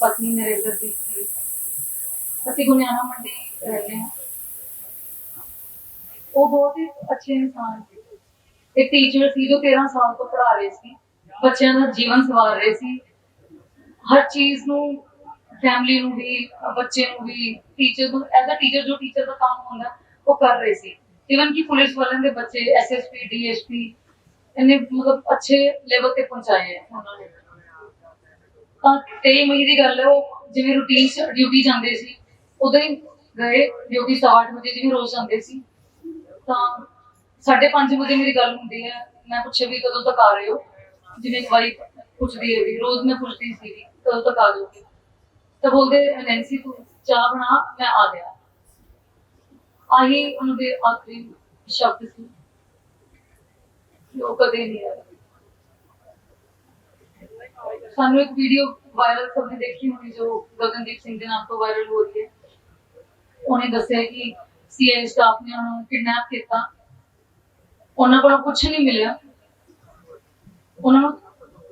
ਪਤਨੀ ਨਰਿੰਦਰ ਦੀ ਸੀ। ਅਸੀਂ ਗੁਨਿਆਣਾ ਮੰਡੀ ਰਹਿੰਦੇ ਹਾਂ। ਉਹ ਬਹੁਤ ਹੀ ਅੱਛੇ ਇਨਸਾਨ ਸੀ। ਇੱਕ ਟੀਚਰ ਸੀ ਜੋ 13 ਸਾਲ ਤੋਂ ਪੜ੍ਹਾ ਰਹੇ ਸੀ। ਬੱਚਿਆਂ ਦਾ ਜੀਵਨ ਸਵਾਰ ਰਹੇ ਸੀ। ਹਰ ਚੀਜ਼ ਨੂੰ ਫੈਮਿਲੀ ਨੂੰ ਵੀ, ਬੱਚੇ ਨੂੰ ਵੀ ਟੀਚਰ ਨੂੰ ਐਜ਼ ਅ ਟੀਚਰ ਜੋ ਟੀਚਰ ਦਾ ਕੰਮ ਹੁੰਦਾ, ਉਹ ਕਰ ਰਹੇ ਸੀ। ਇਵਨ ਕਿ ਪੁਲਿਸ ਵਾਲਿਆਂ ਦੇ ਬੱਚੇ ਐਸਐਸਪੀ ਡੀਐਸਪੀ ਇਹਨੇ ਮਤਲਬ ਅੱਛੇ ਲੈਵਲ ਤੇ ਪਹੁੰਚਾਏ ਹੈ ਉਹਨਾਂ ਨੇ। ਤਾਂ 23 ਮਈ ਦੀ ਗੱਲ ਹੈ, ਉਹ ਜਿਵੇਂ ਰੂਟੀਨ ਚ ਡਿਊਟੀ ਜਾਂਦੇ ਸੀ, ਉਦੋਂ ਹੀ ਗਏ ਡਿਊਟੀ 8 ਵਜੇ ਜਿਵੇਂ ਰੋਜ਼ ਜਾਂਦੇ ਸੀ। ਤਾਂ 5:30 ਵਜੇ ਮੇਰੀ ਗੱਲ ਹੁੰਦੀ ਹੈ, ਮੈਂ ਪੁੱਛਿਆ ਵੀ ਕਦੋਂ ਤੱਕ ਆ ਰਹੇ ਹੋ? ਜਿਵੇਂ ਇੱਕ ਵਾਰੀ ਪੁੱਛਦੀ ਹੈ ਵੀ ਰੋਜ਼ ਮੈਂ ਪੁੱਛਦੀ ਸੀ ਵੀ ਕਦੋਂ ਤੱਕ ਆ ਜਾਓਗੇ? ਤਾਂ ਬੋਲਦੇ ਨੈਂਸੀ ਤੂੰ ਚਾਹ ਬਣਾ, ਮੈਂ ਆ ਗਿਆ। ਆਹੀ ਉਹਨਾਂ ਦੇ ਆਖਰੀ ਸ਼ਬਦ ਸੀ। ਉਹ ਕਦੇ ਨਹੀਂ ਆਇਆ ਸਾਨੂੰ ਇੱਕ ਵੀਡੀਓ ਵਾਇਰਲ ਸਭ ਨੇ ਦੇਖੀ ਹੋਣੀ, ਜੋ ਗਗਨਦੀਪ ਸਿੰਘ ਦੇ ਨਾਮ ਤੋਂ ਵਾਇਰਲ ਹੋ ਰਹੀ ਹੈ। ਉਹਨੇ ਦੱਸਿਆ ਕਿ ਸੀਆਈ ਸਟਾਫ ਨੇ ਉਹਨੂੰ ਕਿਡਨੈਪ ਕੀਤਾ। ਉਹਨਾਂ ਕੋਲੋਂ ਕੁਝ ਨਹੀਂ ਮਿਲਿਆ। ਉਹਨਾਂ ਨੂੰ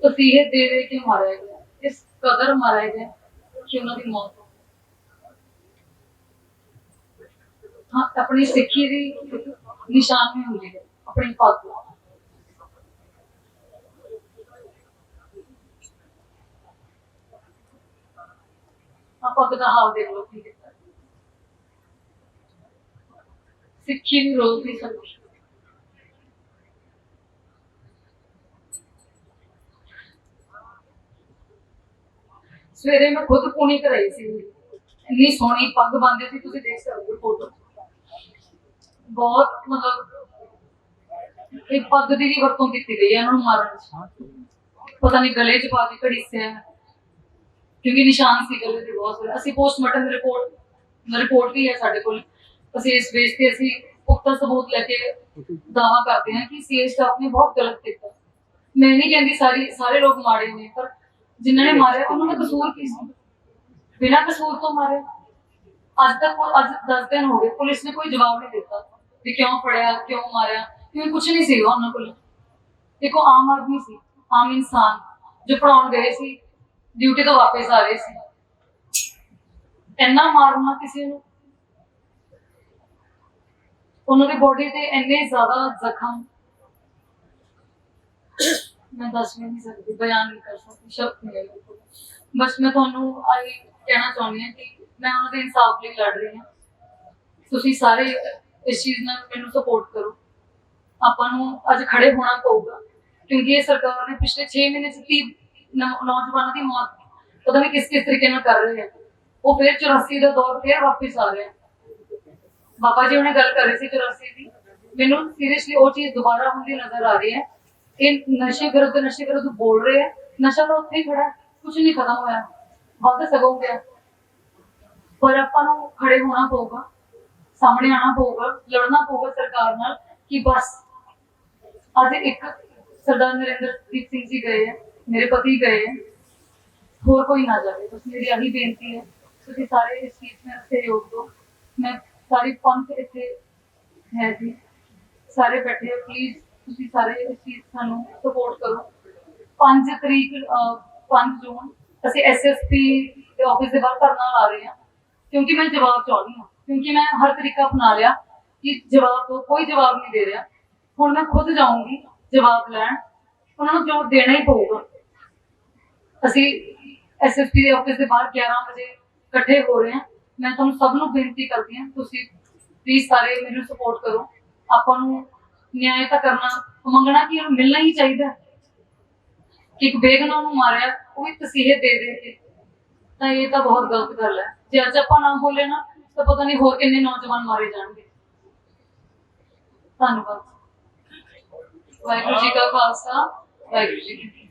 ਤਸੀਹੇ ਦੇ ਦੇ ਕੇ ਮਾਰਿਆ ਗਿਆ। ਇਸ ਕਦਰ ਮਾਰਿਆ ਗਿਆ ਕਿ ਉਹਨਾਂ ਦੀ ਮੌਤ ਹੋ ਹਾਂ, ਆਪਣੀ ਸਿੱਖੀ ਦੀ ਨਿਸ਼ਾਨੀ ਹੁੰਦੀ ਹੈ, ਆਪਣੀ ਪੱਗ ਆ ਪੱਗ ਦਾ ਹਾਲ ਦੇਖ ਕੀਤਾ ਸਿੱਖੀ ਦੀ ਰੋਲ ਦੀ ਸਮਝ ਸਵੇਰੇ ਮੈਂ ਖੁਦ ਪੂਣੀ ਕਰਾਈ ਸੀ। ਇੰਨੀ ਸੋਹਣੀ ਪੱਗ ਬੰਨਦੇ ਸੀ, ਤੁਸੀਂ ਦੇਖ ਸਕਦੇ ਹੋ ਫੋਟੋ ਬਹੁਤ ਮਤਲਬ ਇਹ ਪੱਗ ਦੀ ਵੀ ਵਰਤੋਂ ਕੀਤੀ ਗਈ ਹੈ, ਇਹਨਾਂ ਨੂੰ ਮਾਰਨ ਚ ਪਤਾ ਨਹੀਂ ਗਲੇ ਚ ਪਾ ਕੇ ਘੜੀਸਿਆ ਕਿਉਂਕਿ ਨਿਸ਼ਾਨ ਸੀ ਗਲੇ ਬਹੁਤ ਸਾਰੇ। ਅਸੀਂ ਪੋਸਟਮਾਰਟਮ ਰਿਪੋਰਟ ਰਿਪੋਰਟ ਵੀ ਹੈ ਸਾਡੇ ਕੋਲ। ਅਸੀਂ ਇਸ ਬੇਸ ਤੇ ਅਸੀਂ ਪੁਖਤਾ ਸਬੂਤ ਲੈ ਕੇ ਦਾਵਾ ਕਰਦੇ ਹਾਂ ਕਿ ਸੀਏ ਸਟਾਫ ਨੇ ਬਹੁਤ ਗਲਤ ਕੀਤਾ। ਮੈਂ ਨਹੀਂ ਕਹਿੰਦੀ ਸਾਰੀ, ਸਾਰੇ ਲੋਕ ਮਾੜੇ ਨੇ ਪਰ ਜਿਨ੍ਹਾਂ ਨੇ ਮਾਰਿਆ, ਉਹਨਾਂ ਦਾ ਕਸੂਰ ਕੀ ਸੀ? ਬਿਨਾਂ ਕਸੂਰ ਤੋਂ ਮਾਰਿਆ। ਅੱਜ ਤੱਕ ਉਹ- ਅੱਜ 10 ਦਿਨ ਹੋ ਗਏ, ਪੁਲਿਸ ਨੇ ਕੋਈ ਜਵਾਬ ਨਹੀਂ ਦਿੱਤਾ ਕਿ ਕਿਉਂ ਫੜਿਆ, ਕਿਉਂ ਮਾਰਿਆ। ਕਿਉਂ ਕੁਝ ਨਹੀਂ ਸੀਗਾ ਉਹਨਾਂ ਕੋਲ। ਦੇਖੋ, ਆਮ ਆਦਮੀ ਸੀ, ਆਮ ਇਨਸਾਨ ਜੋ ਪੜਾਉਣ ਗਏ ਸੀ ਡਿਊਟੀ ਤੋਂ ਵਾਪਸ ਆ ਰਹੇ ਸੀ। ਇੰਨਾ ਮਾਰਨਾ ਕਿਸੇ ਨੂੰ। ਉਹਨਾਂ ਦੀ ਬੋਡੀ ਤੇ ਇੰਨੇ ਜ਼ਿਆਦਾ ਜ਼ਖਮ। ਮੈਂ ਦੱਸ ਨਹੀਂ ਸਕਦੀ, ਬਿਆਨ ਨਹੀਂ ਕਰ ਸਕਦੀ ਸ਼ਬਦ ਨਹੀਂ ਬਸ ਮੈਂ ਤੁਹਾਨੂੰ ਆਈ ਕਹਿਣਾ ਚਾਹੁੰਦੀ ਹਾਂ ਕਿ ਮੈਂ ਉਹਨਾਂ ਦੇ ਇਨਸਾਫ ਲਈ ਲੜ ਰਹੀ ਹਾਂ। ਤੁਸੀਂ ਸਾਰੇ ਇਸ ਚੀਜ਼ ਨਾਲ ਮੈਨੂੰ ਸਪੋਰਟ ਕਰੋ। ਆਪਾਂ ਨੂੰ ਅੱਜ ਖੜੇ ਹੋਣਾ ਪਊਗਾ, ਕਿਉਂਕਿ ਇਹ ਸਰਕਾਰ ਨੇ ਪਿਛਲੇ 6 ਮਹੀਨੇ ਚ ਤੀ ਨੌਜਵਾਨਾਂ ਦੀ ਮੌਤ। ਪਤਾ ਨਹੀਂ ਕਿਸ ਕਿਸ ਤਰੀਕੇ ਨਾਲ ਕਰ ਰਹੇ ਹੈ ਉਹ ਫਿਰ 84 ਦਾ ਦੌਰ ਫਿਰ ਵਾਪਸ ਆ ਰਿਹਾ ਬਾਬਾ ਜੀ ਉਹਨੇ ਗੱਲ ਕਰ ਰਹੇ ਸੀ 84 ਦੀ। ਮੈਨੂੰ ਸੀਰੀਅਸਲੀ ਉਹ ਚੀਜ਼ ਦੁਬਾਰਾ ਹੁੰਦੀ ਨਜ਼ਰ ਆ ਰਹੀ ਹੈ। ਇਹ ਨਸ਼ੇ ਵਿਰੁੱਧ ਨਸ਼ੇ ਵਿਰੁੱਧ ਬੋਲ ਰਹੇ ਹੈ ਨਸ਼ਾ ਤਾਂ ਉੱਥੇ ਹੀ ਖੜਾ ਕੁਝ ਨਹੀਂ ਖਤਮ ਹੋਇਆ। ਵੱਧ ਸਗੋਂ ਗਿਆ। ਪਰ ਆਪਾਂ ਨੂੰ ਖੜੇ ਹੋਣਾ ਪਊਗਾ। ਸਾਹਮਣੇ ਆਣਾ ਪਊਗਾ। ਲੜਨਾ ਪਊਗਾ ਸਰਕਾਰ ਨਾਲ ਕਿ ਬਸ। ਅੱਜ ਇੱਕ ਸਰਦਾਰ ਨਰਿੰਦਰ ਸਿੰਘ ਜੀ ਗਏ ਹੈ ਮੇਰੇ ਪਤੀ ਗਏ ਹੈ ਹੋਰ ਕੋਈ ਨਾ ਜਾਵੇ। ਬਸ ਮੇਰੀ ਆਹੀ ਬੇਨਤੀ ਹੈ। ਤੁਸੀਂ ਸਾਰੇ ਇਸ ਚੀਜ਼ ਵਿੱਚ ਸਹਿਯੋਗ ਦਿਓ। ਮੈਂ ਸਾਰੀ ਪੰਥ ਇੱਥੇ ਹੈ ਜੀ। ਸਾਰੇ ਬੈਠੇ ਹੋ। ਪਲੀਜ਼ ਤੁਸੀਂ ਸਾਰੇ ਇਸ ਚੀਜ਼ ਸਾਨੂੰ ਸਪੋਰਟ ਕਰੋ। 5 ਤਰੀਕ 5 ਜੂਨ ਅਸੀਂ ਐਸਐਸਪੀ ਦੇ ਆਫਿਸ ਦੇ ਬਾਹਰ ਧਰਨਾ ਲਾ ਰਹੇ ਹਾਂ। ਕਿਉਂਕਿ ਮੈਂ ਜਵਾਬ ਚਾਹੁੰਦੀ ਹਾਂ। ਕਿਉਂਕਿ ਮੈਂ ਹਰ ਤਰੀਕਾ ਅਪਣਾ ਲਿਆ ਕਿ ਜਵਾਬ ਦੋ ਕੋਈ ਜਵਾਬ ਨਹੀਂ ਦੇ ਰਿਹਾ। ਹੁਣ ਮੈਂ ਖੁਦ ਜਾਊਂਗੀ ਜਵਾਬ ਲੈਣ। ਉਹਨਾਂ ਨੂੰ ਜਵਾਬ ਦੇਣਾ ਹੀ ਪਊਗਾ। ਅਸੀਂ ਐਸਐਸਪੀ ਦੇ ਆਫਿਸ ਦੇ ਬਾਹਰ 11 ਵਜੇ ਇਕੱਠੇ ਹੋ ਰਹੇ ਹਾਂ। ਮੈਂ ਤੁਹਾਨੂੰ ਸਭ ਨੂੰ ਬੇਨਤੀ ਕਰਦੀ ਹਾਂ, ਤੁਸੀਂ ਪਲੀਜ਼ ਸਾਰੇ ਮੈਨੂੰ ਸਪੋਰਟ ਕਰੋ। ਆਪਾਂ ਨੂੰ ਨਿਆਂ ਤਾਂ ਕਰਨਾ, ਮੰਗਣਾ ਕੀ ਉਹਨੂੰ ਮਿਲਣਾ ਹੀ ਚਾਹੀਦਾ। ਕਿ ਇੱਕ ਬੇਗਨਾ ਨੂੰ ਮਾਰਿਆ, ਉਹ ਵੀ ਤਸੀਹੇ ਦੇ ਦੇ ਕੇ। ਤਾਂ ਇਹ ਤਾਂ ਬਹੁਤ ਗਲਤ ਗੱਲ ਹੈ। ਜੇ ਅੱਜ ਆਪਾਂ ਨਾ ਬੋਲੇ ਨਾ, ਤਾਂ ਪਤਾ ਨਹੀਂ ਹੋਰ ਕਿੰਨੇ ਨੌਜਵਾਨ ਮਾਰੇ ਜਾਣਗੇ। ਧੰਨਵਾਦ। ਵਾਹਿਗੁਰੂ ਜੀ ਕਾ ਖਾਲਸਾ। ਵਾਹਿਗੁਰੂ ਜੀ